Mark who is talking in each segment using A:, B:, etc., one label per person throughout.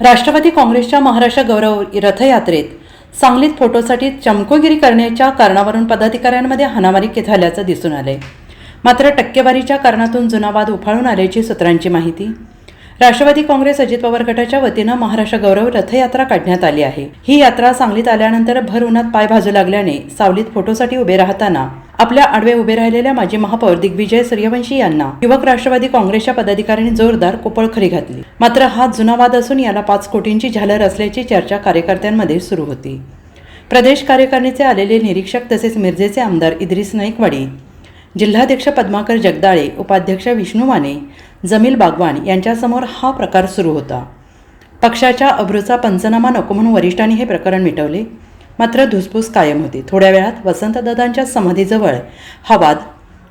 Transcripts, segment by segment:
A: राष्ट्रवादी काँग्रेसच्या महाराष्ट्र गौरव रथयात्रेत सांगलीत फोटोसाठी चमकोगिरी करण्याच्या कारणावरून पदाधिकाऱ्यांमध्ये हाणामारी झाल्याचं दिसून आले मात्र टक्केवारीच्या कारणातून जुना वाद उफाळून आल्याची सूत्रांची माहिती. राष्ट्रवादी काँग्रेस अजित पवार गटाच्या वतीनं महाराष्ट्र गौरव रथयात्रा काढण्यात आली आहे. ही यात्रा सांगलीत आल्यानंतर भर उन्हात पाय भाजू लागल्याने सावलीत फोटोसाठी उभे राहताना आपल्या आडवे उभे राहिलेल्या माजी महापौर दिग्विजय सूर्यवंशी यांना युवक राष्ट्रवादी काँग्रेसच्या पदाधिकाऱ्यांनी जोरदार कोपळखरी घातली. मात्र हा जुना वाद असून याला पाच कोटींची झालर असल्याची चर्चा कार्यकर्त्यांमध्ये सुरू होती. प्रदेश कार्यकारिणीचे आलेले निरीक्षक तसेच मिरजेचे आमदार इद्रिस नाईकवाडी जिल्हाध्यक्ष पद्माकर जगदाळे उपाध्यक्ष विष्णू माने जमील बागवान यांच्यासमोर हा प्रकार सुरू होता. पक्षाच्या अब्रूचा पंचनामा नको म्हणून वरिष्ठांनी हे प्रकरण मिटवले. मात्र धुसफूस कायम होती. थोड्या वेळात वसंतदादांच्या समाधीजवळ हा वाद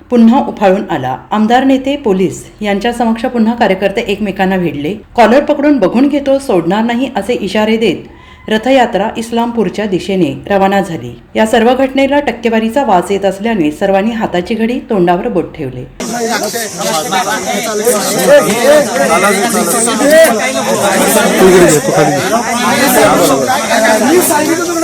A: पुन्हा उफाळून आला. आमदार नेते पोलीस यांच्या समक्ष पुन्हा कार्यकर्ते एकमेकांना भिडले. कॉलर पकडून बघून घेतो सोडणार नाही असे इशारे देत रथयात्रा इस्लामपूरच्या दिशेने रवाना झाली. या सर्व घटनेला टक्केवारीचा वास येत असल्याने सर्वांनी हाताची घडी तोंडावर बोट ठेवले.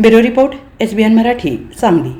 A: Bureau report SBN Marathi Sangli.